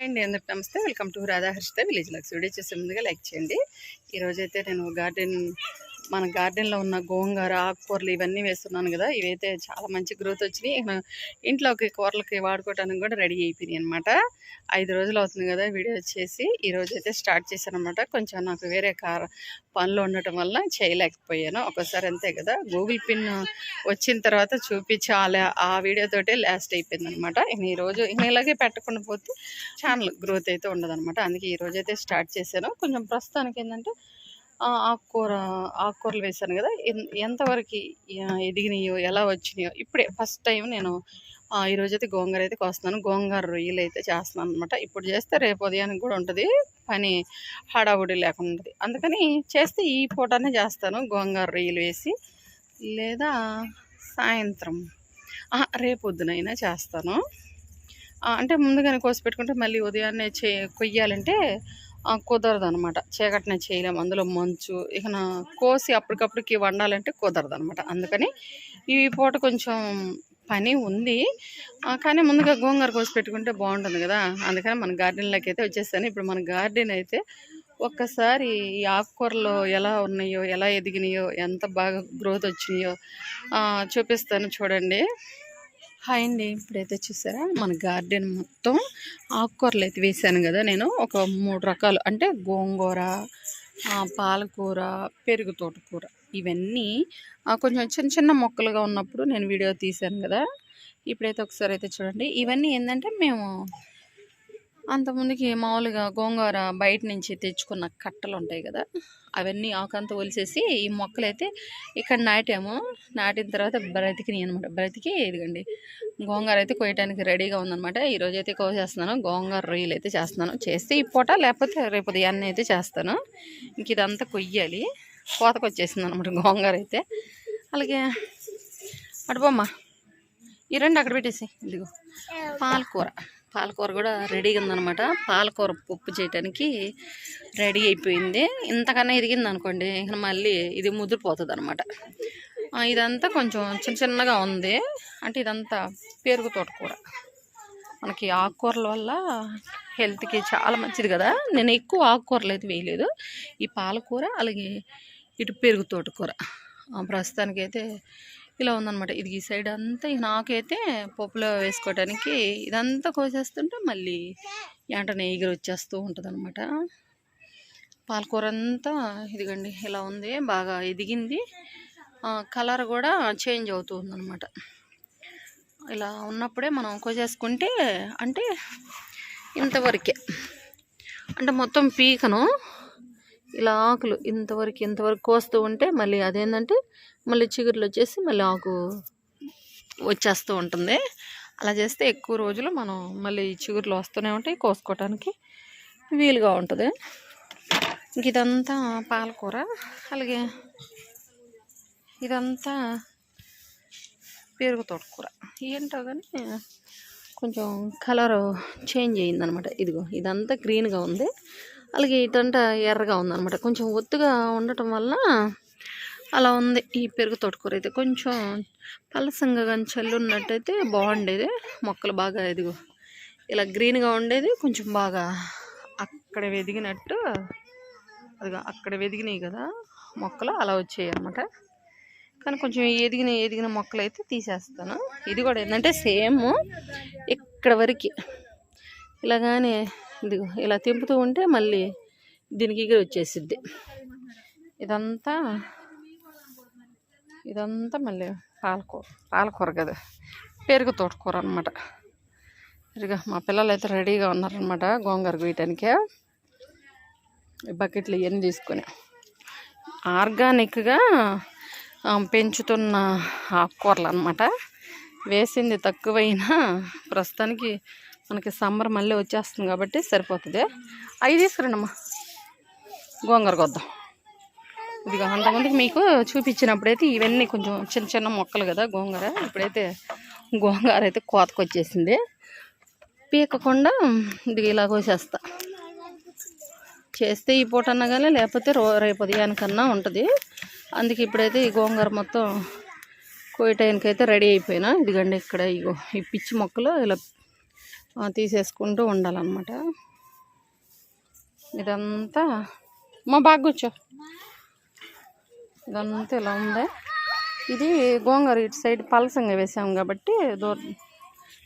అండి అందరికి నమస్తే. Welcome to Radha Harshitha village lux video. చేసే ముందుగా లైక్ చేయండి. ఈరోజైతే నేను గార్డెన్ మన గార్డెన్లో ఉన్న గోంగూర ఆకుకూరలు ఇవన్నీ వేస్తున్నాను కదా ఇవైతే చాలా మంచి గ్రోత్ వచ్చినాయి. ఇంట్లోకి కూరలకి వాడుకోవడానికి కూడా రెడీ అయిపోయినాయి అనమాట ఐదు రోజులు అవుతుంది కదా వీడియో వచ్చేసి. ఈ అయితే స్టార్ట్ చేశాను అనమాట కొంచెం నాకు వేరే కార్ పనులు ఉండటం వల్ల చేయలేకపోయాను. ఒకసారి అంతే కదా గూగుల్ పిన్ వచ్చిన తర్వాత చూపించాలి ఆ వీడియోతోటే లాస్ట్ అయిపోయింది అనమాట ఈరోజు ఇలాగే పెట్టకుండా పోతే ఛానల్ గ్రోత్ అయితే ఉండదన్నమాట. అందుకే ఈరోజు అయితే స్టార్ట్ చేశాను. కొంచెం ప్రస్తుతానికి ఏంటంటే ఆకుకూర ఆకుకూరలు వేశాను కదా. ఎన్- ఎంతవరకు ఎదిగినాయో ఎలా వచ్చినాయో. ఇప్పుడే ఫస్ట్ టైం నేను ఆ, అయితే గోంగూర అయితే కోస్తున్నాను. గోంగూర రొయ్యలు అయితే చేస్తున్నాను అనమాట ఇప్పుడు చేస్తే రేపు ఉదయానికి కూడా ఉంటుంది. పని హడావుడి లేకుండా ఉంటుంది. అందుకని చేస్తే ఈ పూటనే చేస్తాను. గోంగూర రొయ్యలు వేసి లేదా సాయంత్రం. రేపు పొద్దునైనా చేస్తాను. అంటే ముందుగానే కోసి పెట్టుకుంటే మళ్ళీ ఉదయాన్నే చే కొయ్యాలంటే కుదరదు అనమాట చీకటిన చేయలేము అందులో మంచు ఇక నా కోసి అప్పటికప్పటికి వండాలంటే కుదరదు అనమాట అందుకని ఈ పూట కొంచెం పని ఉంది. కానీ ముందుగా గోంగూర కోసి పెట్టుకుంటే బాగుంటుంది కదా. అందుకని మన గార్డెన్లోకి అయితే వచ్చేసాను. ఇప్పుడు మన గార్డెన్ అయితే ఒక్కసారి ఈ ఆకుకూరలు ఎలా ఉన్నాయో ఎలా ఎదిగినాయో ఎంత బాగా గ్రోత్ వచ్చినాయో చూపిస్తాను చూడండి. హాయ్ అండి. ఇప్పుడైతే చూసారా? మన గార్డెన్ మొత్తం ఆకుకూరలు అయితే వేసాను కదా నేను. ఒక మూడు రకాలు. అంటే గోంగూర పాలకూర పెరుగు తోటకూర ఇవన్నీ కొంచెం చిన్న చిన్న మొక్కలుగా ఉన్నప్పుడు నేను వీడియో తీశాను కదా. ఇప్పుడైతే ఒకసారి అయితే చూడండి. ఇవన్నీ ఏంటంటే మేము అంతకుముందుకి మామూలుగా గోంగూర బయట నుంచి తెచ్చుకున్న కట్టలు ఉంటాయి కదా అవన్నీ ఆకంతా ఒలిసేసి ఈ మొక్కలు అయితే ఇక్కడ నాటాము. నాటిన తర్వాత బ్రతికినాయి అనమాట బ్రతికి ఇదిగండి గోంగూర అయితే కొయ్యడానికి రెడీగా ఉందన్నమాట. ఈరోజు అయితే కోసేస్తున్నాను గోంగూర రొయ్యలు అయితే చేస్తున్నాను. చేస్తే ఈ పూట లేకపోతే రేపు ఉదయాన్నే అయితే చేస్తాను. ఇంక ఇదంతా కొయ్యాలి. కోతకు వచ్చేసింది అనమాట గోంగూర అయితే అలాగే అడుపమ్మా ఈ రెండు అక్కడ పెట్టేసి ఇదిగో పాలకూర. పాలకూర కూడా రెడీగా ఉందనమాట పాలకూర పప్పు చేయటానికి రెడీ అయిపోయింది. ఇంతకన్నా ఎదిగింది అనుకోండి ఇంకా మళ్ళీ ఇది ముదిరిపోతుంది అనమాట ఇదంతా కొంచెం చిన్న చిన్నగా ఉంది. అంటే ఇదంతా పెరుగు తోటకూర. మనకి ఆకుకూరల వల్ల హెల్త్కి చాలా మంచిది కదా. నేను ఎక్కువ ఆకుకూరలు అయితే వేయలేదు. ఈ పాలకూర అలాగే ఇటు పెరుగు తోటకూర. కూర ప్రస్తుతానికైతే ఇలా ఉందన్నమాట. ఇది ఈ సైడ్ అంతా నాకైతే పప్పులో వేసుకోవటానికి ఇదంతా కోసేస్తుంటే మళ్ళీ వెంటనే ఎగిరి వచ్చేస్తూ ఉంటుంది అనమాట పాలకూర అంతా ఇదిగండి ఇలా ఉంది బాగా ఎదిగింది. కలర్ కూడా చేంజ్ అవుతూ ఉందన్నమాట. ఇలా ఉన్నప్పుడే మనం కోసేసుకుంటే అంటే ఇంతవరకే. అంటే మొత్తం పీకను ఇలా ఆకులు ఇంతవరకు ఇంతవరకు కోస్తూ ఉంటే మళ్ళీ అదేంటంటే మళ్ళీ చిగురులు వచ్చేసి మళ్ళీ ఆకు వచ్చేస్తూ ఉంటుంది. అలా చేస్తే ఎక్కువ రోజులు మనం మళ్ళీ చిగురులు వస్తూనే ఉంటాయి కోసుకోవటానికి వీలుగా ఉంటుంది. ఇంక ఇదంతా పాలకూర అలాగే ఇదంతా పెరుగు తోటకూర. ఏంటో కానీ కొంచెం కలర్ చేంజ్ అయిందనమాట. ఇదిగో ఇదంతా గ్రీన్గా ఉంది. అలాగే ఇటంట ఎర్రగా ఉందన్నమాట. కొంచెం ఒత్తుగా ఉండటం వల్ల అలా ఉంది. ఈ పెరుగు తోటకూర అయితే కొంచెం పలసంగా కానీ చల్లున్నట్టయితే బాగుండేది. మొక్కలు బాగా ఇదిగో ఇలా గ్రీన్గా ఉండేది. కొంచెం బాగా అక్కడ వెదిగినట్టు అది అక్కడ వెదిగినాయి కదా మొక్కలు అలా వచ్చాయి అనమాట కానీ కొంచెం ఎదిగిన ఎదిగిన మొక్కలు అయితే తీసేస్తాను. ఇది కూడా ఏంటంటే సేమ్ ఇక్కడ వరకు. ఇలాగానే ఇదిగో ఇలా తింపుతూ ఉంటే మళ్ళీ దీనికి ఎగిరి వచ్చేసిద్ది. ఇదంతా ఇదంతా మళ్ళీ పాలకూర పాలకూర కదా. పెరుగు తోటకూర అనమాట ఇదిగో మా పిల్లలు అయితే రెడీగా ఉన్నారనమాట గోంగూర గీయటానికే. బకెట్లు ఇవన్నీ తీసుకొని ఆర్గానిక్గా పెంచుతున్న ఆకుకూరలు అనమాట వేసింది తక్కువైనా ప్రస్తుతానికి మనకి సమ్మర్ మళ్ళీ వచ్చేస్తుంది కాబట్టి సరిపోతుంది. అవి తీసుకురండమ్మా. గోంగూర కొద్దాం. ఇదిగో అంతకుముందుకు మీకు చూపించినప్పుడైతే ఇవన్నీ కొంచెం చిన్న చిన్న మొక్కలు కదా గోంగూర. ఇప్పుడైతే గోంగూర అయితే కోతకు వచ్చేసింది. పీకకుండా ఇది ఇలా కోసేస్తా. చేస్తే ఈ పూట అన్నా కానీ లేకపోతే రో రేపు ఉదయానికన్నా ఉంటుంది. అందుకే ఇప్పుడైతే ఈ గోంగూర మొత్తం కోయటానికి అయితే రెడీ అయిపోయినా. ఇదిగండి ఇక్కడ ఇగో ఈ పిచ్చి మొక్కలు ఇలా తీసేసుకుంటూ ఉండాలన్నమాట. ఇదంతా మా బాగా కూర్చో. ఇదంతా ఇలా ఉంది. ఇది గోంగూర ఇటు సైడ్ పలసంగా వేసాం కాబట్టి దూర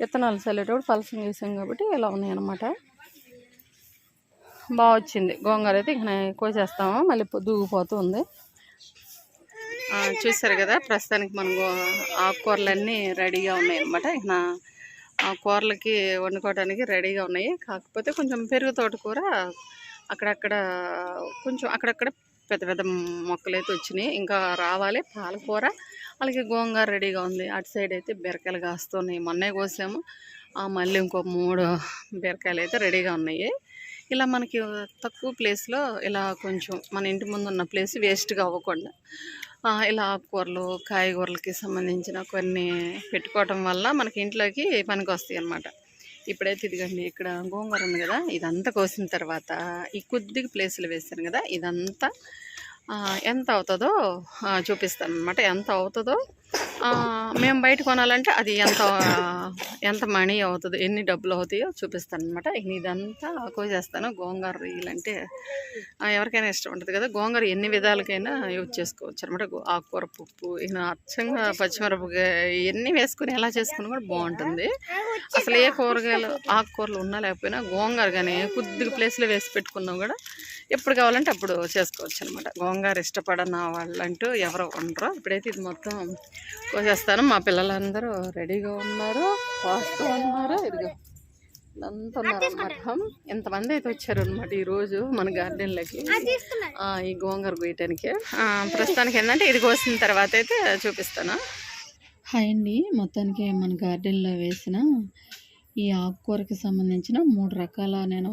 విత్తనాలు చల్లేటప్పుడు పలసంగా వేసాం కాబట్టి ఇలా ఉన్నాయి అన్నమాట బాగా వచ్చింది. గోంగూర అయితే ఇక కోసేస్తాము. మళ్ళీ దూగిపోతూ ఉంది చూసారు కదా ప్రస్తుతానికి మన ఆకుకూరలన్నీ రెడీగా ఉన్నాయి అనమాట ఇక కూరలకి వండుకోవడానికి రెడీగా ఉన్నాయి. కాకపోతే కొంచెం పెరుగు తోటకూర అక్కడక్కడ కొంచెం అక్కడక్కడ పెద్ద పెద్ద మొక్కలు అయితే వచ్చినాయి. ఇంకా రావాలి పాలకూర. అలాగే గోంగూర రెడీగా ఉంది. అటు సైడ్ అయితే బీరకాయలు కాస్తున్నాయి. మొన్నే కోసాము. ఆ మళ్ళీ ఇంకో మూడు బీరకాయలు అయితే రెడీగా ఉన్నాయి. ఇలా మనకి తక్కువ ప్లేస్లో ఇలా కొంచెం మన ఇంటి ముందు ఉన్న ప్లేస్ వేస్ట్గా అవ్వకుండా ఇలా ఆకుకూరలు కాయగూరలకి సంబంధించిన కొన్ని పెట్టుకోవటం వల్ల మనకి ఇంట్లోకి పనికి వస్తాయి అన్నమాట. ఇప్పుడైతే ఇదిగండి ఇక్కడ గోంగూర ఉంది కదా ఇదంతా కోసిన తర్వాత ఈ కొద్దిగా ప్లేసులు వేసాను కదా ఇదంతా ఎంత అవుతుందో చూపిస్తాను అనమాట ఎంత అవుతుందో మేము బయట కొనాలంటే అది ఎంత ఎంత మనీ అవుతుంది ఎన్ని డబ్బులు అవుతాయో చూపిస్తాను అనమాట ఇదంతా కోసేస్తాను. గోంగూర రొయ్యలంటే ఎవరికైనా ఇష్టం ఉంటుంది కదా గోంగూర ఎన్ని విధాలకైనా యూజ్ చేసుకోవచ్చు అనమాట ఆకుకూర పప్పు ఇక అచ్చంగా పచ్చిమిరపకాయ ఇవన్నీ వేసుకుని ఎలా చేసుకుని కూడా బాగుంటుంది. అసలు ఏ కూరగాయలు ఆకుకూరలు ఉన్నా లేకపోయినా గోంగూర కానీ కొద్దిగా ప్లేస్లో వేసి పెట్టుకున్నా కూడా ఎప్పుడు కావాలంటే అప్పుడు చేసుకోవచ్చు అనమాట గోంగూర ఇష్టపడన వాళ్ళంటూ ఎవరు ఉండరు. ఇప్పుడైతే ఇది మొత్తం కోసేస్తాను. మా పిల్లలందరూ రెడీగా ఉన్నారు. కోస్తూ ఉన్నారు. ఇదిగో అంతా ఉన్నారనమాట ఎంతమంది అయితే వచ్చారు అనమాట ఈరోజు మన గార్డెన్లోకి. ఆ, ఈ గోంగూర కోయటానికి ఆ, ప్రస్తుతానికి ఏంటంటే ఇది కోసిన తర్వాత అయితే చూపిస్తాను. హాయ్ అండి. మొత్తానికి మన గార్డెన్లో వేసిన ఈ ఆకుకూరకి సంబంధించిన మూడు రకాల నేను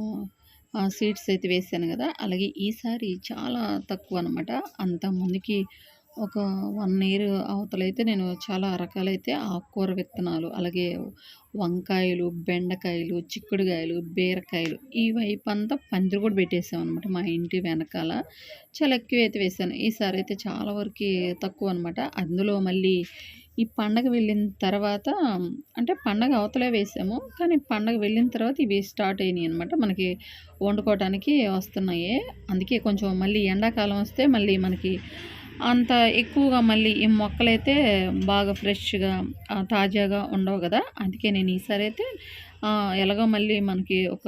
సీడ్స్ అయితే వేసాను కదా. అలాగే ఈసారి చాలా తక్కువ అనమాట అంత ముందుకి ఒక వన్ ఇయర్ అవతలైతే నేను చాలా రకాలైతే ఆకుకూర విత్తనాలు అలాగే వంకాయలు బెండకాయలు చిక్కుడుకాయలు బీరకాయలు ఈ వైపు అంతా పందిరి కూడా పెట్టేసాం అనమాట మా ఇంటి వెనకాల. చాలా ఎక్కువ అయితే వేసాను ఈసారి అయితే చాలా వరకు తక్కువ అనమాట అందులో మళ్ళీ ఈ పండగ వెళ్ళిన తర్వాత అంటే పండగ అవతలే వేసాము. కానీ పండగ వెళ్ళిన తర్వాత ఇవి స్టార్ట్ అయినాయి అనమాట మనకి వండుకోవడానికి వస్తున్నాయి. అందుకే కొంచెం మళ్ళీ ఎండాకాలం వస్తే మళ్ళీ మనకి అంత ఎక్కువగా మళ్ళీ ఈ మొక్కలైతే బాగా ఫ్రెష్గా తాజాగా ఉండవు కదా. అందుకే నేను ఈసారి అయితే ఎలాగో మళ్ళీ మనకి ఒక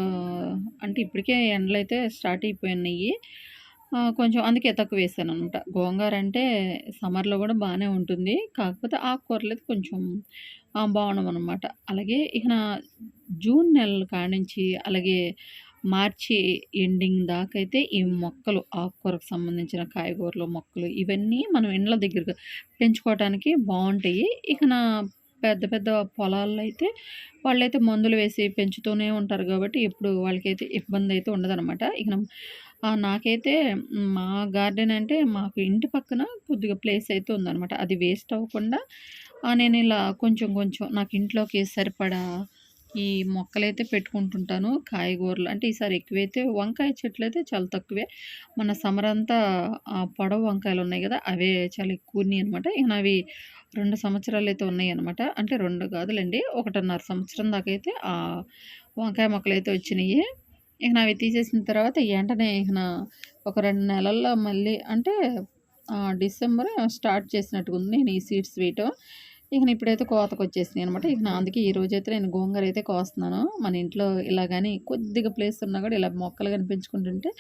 అంటే ఇప్పటికే ఎండలు అయితే స్టార్ట్ అయిపోయినాయి. కొంచెం అందుకే తక్కువ వేసాను అనమాట గోంగూర అంటే సమ్మర్లో కూడా బాగానే ఉంటుంది. కాకపోతే ఆకుకూరలు అయితే కొంచెం బాగున్నాం అనమాట అలాగే ఇక జూన్ నెలల కాడించి అలాగే మార్చి ఎండింగ్ దాకా అయితే ఈ మొక్కలు ఆకుకూరకు సంబంధించిన కాయగూరలు మొక్కలు ఇవన్నీ మనం ఇండ్ల దగ్గర పెంచుకోవడానికి బాగుంటాయి. ఇక నా పెద్ద పెద్ద పొలాల్లో అయితే వాళ్ళైతే మందులు వేసి పెంచుతూనే ఉంటారు కాబట్టి ఇప్పుడు వాళ్ళకైతే ఇబ్బంది అయితే ఉండదన్నమాట ఇక నాకైతే మా గార్డెన్ అంటే మాకు ఇంటి పక్కన కొద్దిగా ప్లేస్ అయితే ఉందన్నమాట. అది వేస్ట్ అవ్వకుండా నేను ఇలా కొంచెం కొంచెం నాకు ఇంట్లోకి సరిపడా ఈ మొక్కలైతే పెట్టుకుంటుంటాను. కాయగూరలు అంటే ఈసారి ఎక్కువైతే వంకాయ చెట్లు అయితే చాలా తక్కువే. మన సమ్మర్ అంతా పొడవు వంకాయలు ఉన్నాయి కదా అవే చాలా ఎక్కువ ఉన్నాయి అనమాట ఇక అవి రెండు సంవత్సరాలు అయితే ఉన్నాయి అనమాట అంటే రెండు కాదులండి ఒకటిన్నర సంవత్సరం దాకా అయితే ఆ వంకాయ మొక్కలు అయితే వచ్చినాయి. ఇక అవి తీసేసిన తర్వాత వెంటనే ఇక ఒక రెండు నెలల్లో మళ్ళీ అంటే డిసెంబర్ స్టార్ట్ చేసినట్టుగా ఉంది నేను ఈ సీడ్స్ వేయటం. ఇక ఇప్పుడైతే కోతకు వచ్చేసినాయి అనమాట ఇక నా అందుకే ఈ రోజు అయితే నేను గోంగూర అయితే కోస్తున్నాను. మన ఇంట్లో ఇలా కానీ కొద్దిగా ప్లేస్ ఉన్నా కూడా ఇలా మొక్కలు కనిపించుకుంటుంటే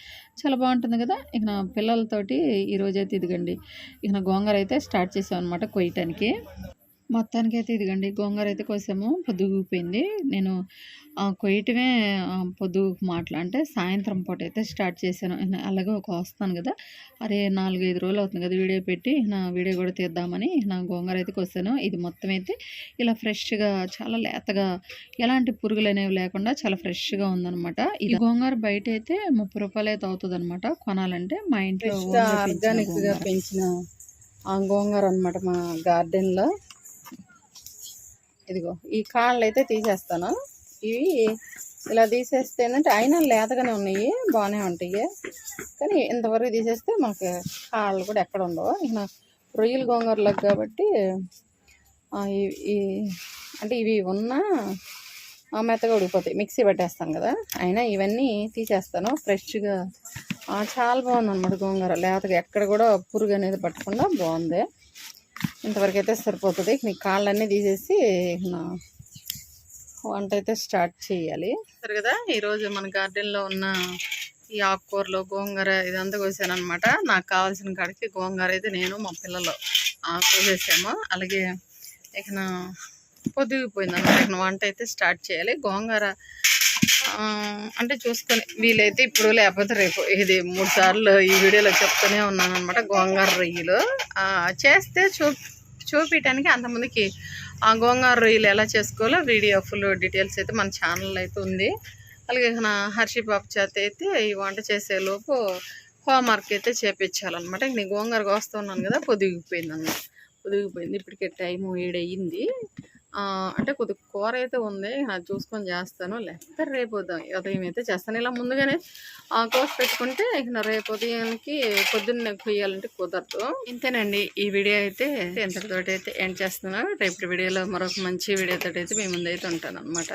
చాలా బాగుంటుంది కదా. ఇక నా పిల్లలతోటి ఈ ఇదిగండి. ఇక నా గోంగూర అయితే స్టార్ట్ చేసాం అనమాట కొయ్యటానికి. మొత్తానికి అయితే ఇదిగండి గోంగూర అయితే కోసాము పొద్దుగుపోయింది నేను కొయ్యటమే పొద్దు మాటలు అంటే సాయంత్రం పూట అయితే స్టార్ట్ చేశాను. అలాగే ఒక వస్తాను కదా అరే నాలుగైదు రోజులు అవుతుంది కదా వీడియో పెట్టి నా వీడియో కూడా తీద్దామని నా గోంగూర అయితే కోసాను. ఇది మొత్తం అయితే ఇలా ఫ్రెష్గా చాలా లేతగా ఎలాంటి పురుగులు అనేవి లేకుండా చాలా ఫ్రెష్గా ఉందన్నమాట. ఈ గోంగూర బయట అయితే ముప్పై రూపాయలు అయితే అవుతుంది అనమాట కొనాలంటే మా ఇంట్లో ఆర్గానిక్గా పెంచిన ఆ గోంగూర అనమాట మా గార్డెన్లో. ఇదిగో ఈ కాళ్ళు అయితే తీసేస్తాను. ఇవి ఇలా తీసేస్తే ఏంటంటే అయినా లేతగానే ఉన్నాయి బాగానే ఉంటాయి. కానీ ఇంతవరకు తీసేస్తే మనకి కాళ్ళు కూడా ఎక్కడ ఉండవు. ఇక రొయ్యలు గోంగూరలకు కాబట్టి ఈ- అంటే ఇవి ఉన్నా ఆ, మెత్తగా ఉడికిపోతాయి. మిక్సీ పెట్టేస్తాను కదా అయినా ఇవన్నీ తీసేస్తాను. ఫ్రెష్గా. చాలా బాగుంది అనమాట గోంగూర. లేతగా ఎక్కడ కూడా పురుగు అనేది పట్టకుండా బాగుంది. ఇంతవరకు అయితే సరిపోతుంది. ఇక నీ కాళ్ళన్నీ తీసేసి వంట అయితే స్టార్ట్ చేయాలి. సరే కదా ఈరోజు మన గార్డెన్లో ఉన్న ఈ ఆకుకూరలు గోంగూర ఇదంతా కోసాను అనమాట నాకు కావాల్సిన కాడికి గోంగూర అయితే నేను మా పిల్లలు కోసేసాము. అలాగే ఇక పొద్దుగిపోయింది అనమాట ఇక వంట అయితే స్టార్ట్ చేయాలి. గోంగూర అంటే చూసుకొని వీలైతే ఇప్పుడు లేకపోతే రేపు ఇది మూడు సార్లు ఈ వీడియోలో చెప్తూనే ఉన్నాను అనమాట గోంగార రొయ్యలు. చేస్తే చూ చూపించడానికి అంతమందికి ఆ గోంగార రొయ్యలు ఎలా చేసుకోవాలో వీడియో ఫుల్ డీటెయిల్స్ అయితే మన ఛానల్ అయితే ఉంది. అలాగే నా హర్షి పాప చేత అయితే ఈ వంట చేసేలోపు హోంవర్క్ అయితే చేపించాలన్నమాట. ఇంక నేను గోంగూర వస్తున్నాను కదా పొదిగిపోయింది అన్నమాట. పొదిగిపోయింది ఇప్పటికే టైం ఏడయ్యింది అంటే కొద్ది కూర అయితే ఉంది అది చూసుకొని చేస్తాను. లేకపోతే రేపు ఉదయం ఉదయం అయితే చేస్తాను. ఇలా ముందుగానే ఆ కోసి పెట్టుకుంటే ఇక రేపు ఉదయానికి పొద్దున్నే కొయ్యాలంటే కుదరదు. ఇంతేనండి ఈ వీడియో అయితే ఇంతటితోటి అయితే ఎండ్ చేస్తున్నాను. రేపు వీడియోలో మరొక మంచి వీడియోతో అయితే మేము ముందైతే ఉంటాను అనమాట